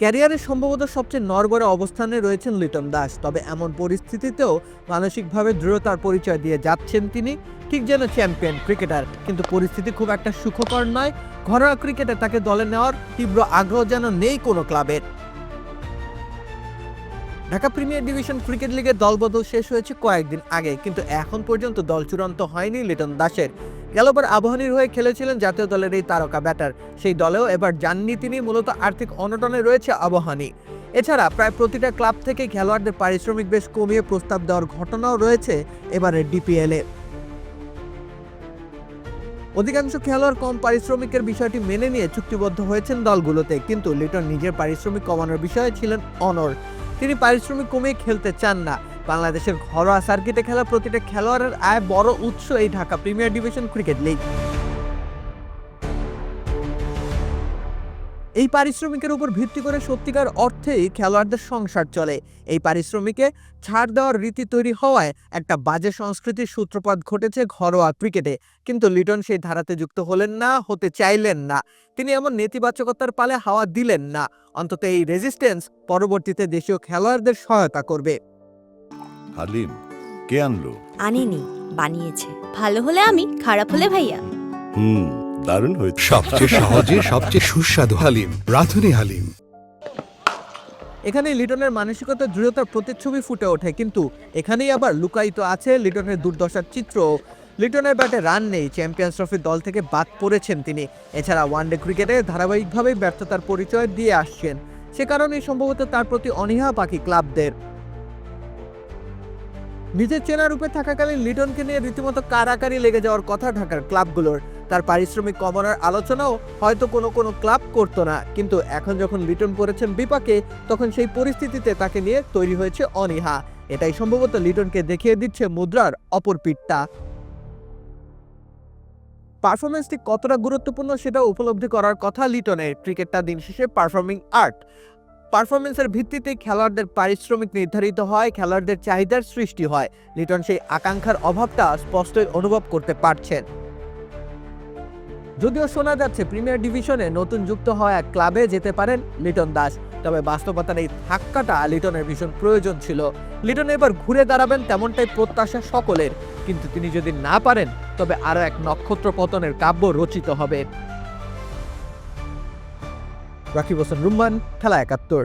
ক্যারিয়ারে সম্ভবত সবচেয়ে নরগড়ে অবস্থানে রয়েছেন লিটন দাস, তবে এমন পরিস্থিতিতেও মানসিকভাবে দৃঢ়তার পরিচয় দিয়ে যাচ্ছেন তিনি, ঠিক যেন চ্যাম্পিয়ন ক্রিকেটার। কিন্তু পরিস্থিতি খুব একটা সুখকর নয়। ঘরোয়া ক্রিকেটে তাকে দলে নেওয়ার তীব্র আগ্রহ যেন নেই কোনো ক্লাবের। ঢাকা প্রিমিয়ার ডিভিশন ক্রিকেট লিগের দলবদল শেষ হয়েছে কয়েকদিন আগে, কিন্তু এখন পর্যন্ত দল চূড়ান্ত হয়নি লিটন দাসের। গেলবার আবাহনীর হয়ে খেলেছিলেন জাতীয় দলের এই তারকা ব্যাটার। সেই দলেও এবার যাননি তিনি, মূলত আর্থিক অনটনে রয়েছে আবাহনী। এছাড়া প্রায় প্রতিটা ক্লাব থেকে খেলোয়াড়দের পারিশ্রমিক বেশ কমিয়ে প্রস্তাব দেওয়ার ঘটনাও রয়েছে এবারের ডিপিএল অধিকাংশ খেলোয়াড় কম পারিশ্রমিকের বিষয়টি মেনে নিয়ে চুক্তিবদ্ধ হয়েছেন দলগুলোতে, কিন্তু লিটন নিজের পারিশ্রমিক কমানোর বিষয়ে ছিলেন অনর তিনি পারিশ্রমিক কমিয়ে খেলতে চান না। বাংলাদেশের ঘরোয়া সার্কিটে খেলা প্রতিটা খেলোয়াড়ের আয় বড় উৎস এই Dhaka premier division cricket league. এই পারিশ্রমিকের উপর ভিত্তি করে সত্যিকার অর্থেই খেলোয়াড়দের সংসার চলে। এই পারিশ্রমিকে ছাড় দেওয়ার রীতি তৈরি হওয়ায় একটা বাজে সংস্কৃতির সূত্রপাত ঘটেছে ঘরোয়া ক্রিকেটে। কিন্তু লিটন সেই ধারাতে যুক্ত হলেন না হতে চাইলেন না। তিনি এমন নেতিবাচকতার পালে হাওয়া দিলেন না। অন্তত এই রেজিস্ট্যান্স পরবর্তীতে দেশীয় খেলোয়াড়দের সহায়তা করবে। হালিম কে আনলো? আনিনি বানিয়েছে। ভালো হলে আমি খারাপ হলে ভাইয়া। হুম। দারুণ হয়েছে। সবচেয়ে সহজে সবচেয়ে সুস্বাদু হালিম রাধুনি হালিম। এখানে লিটনের মানসিকতা দৃঢ়তার প্রতিচ্ছবি ফুটে ওঠে কিন্তু এখানেই আবার লুকায়িত আছে লিটনের দুর্দশার চিত্র। লিটনের ব্যাটে রান নেই চ্যাম্পিয়ন্স ট্রফির দল থেকে বাদ পড়েছেন তিনি। এছাড়া ওয়ানডে ক্রিকেটে ধারাবাহিকভাবেই ব্যর্থতার পরিচয় দিয়ে আসছেন। সে কারণেই সম্ভবত তার প্রতি অনীহা পাখি ক্লাবদের। নিজের চেনা রূপে থাকাকালীন লিটনকে নিয়ে রীতিমতো কারাকারি লেগে যাওয়ার কথা ঢাকার ক্লাবগুলোর। তার পারিশ্রমিক কমানোর আলোচনাও হয়তো কোনো কোনো ক্লাব করতো না। কিন্তু এখন যখন লিটন পড়েছেন বিপাকে, তখন সেই পরিস্থিতিতে তাকে নিয়ে তৈরি হয়েছে অনীহা। এটাই সম্ভবত লিটনকে দেখিয়ে দিচ্ছে মুদ্রার অপর পিঠটা। পারফরমেন্সটি কতটা গুরুত্বপূর্ণ সেটা উপলব্ধি করার কথা লিটনের। ক্রিকেটটা দিন শেষে পারফর্মিং আর্ট। পারফরমেন্সের ভিত্তিতে খেলোয়াড়দের পারিশ্রমিক নির্ধারিত হয়, খেলোয়াড়দের চাহিদার সৃষ্টি হয়। লিটন সেই আকাঙ্ক্ষার অভাবটা স্পষ্টই অনুভব করতে পারছেন। যদিও শোনা যাচ্ছে প্রিমিয়ার ডিভিশনে নতুন যুক্ত হওয়া এক ক্লাবে যেতে পারেন লিটন দাস, তবে বাস্তবতার এই ধাক্কাটা লিটনের ভীষণ প্রয়োজন ছিল। লিটন এবার ঘুরে দাঁড়াবেন তেমনটাই প্রত্যাশা সকলের, কিন্তু তিনি যদি না পারেন, তবে আরও এক নক্ষত্র পতনের কাব্য রচিত হবে। রাকিব হোসেন, রুম্মান, খেলা একাত্তর।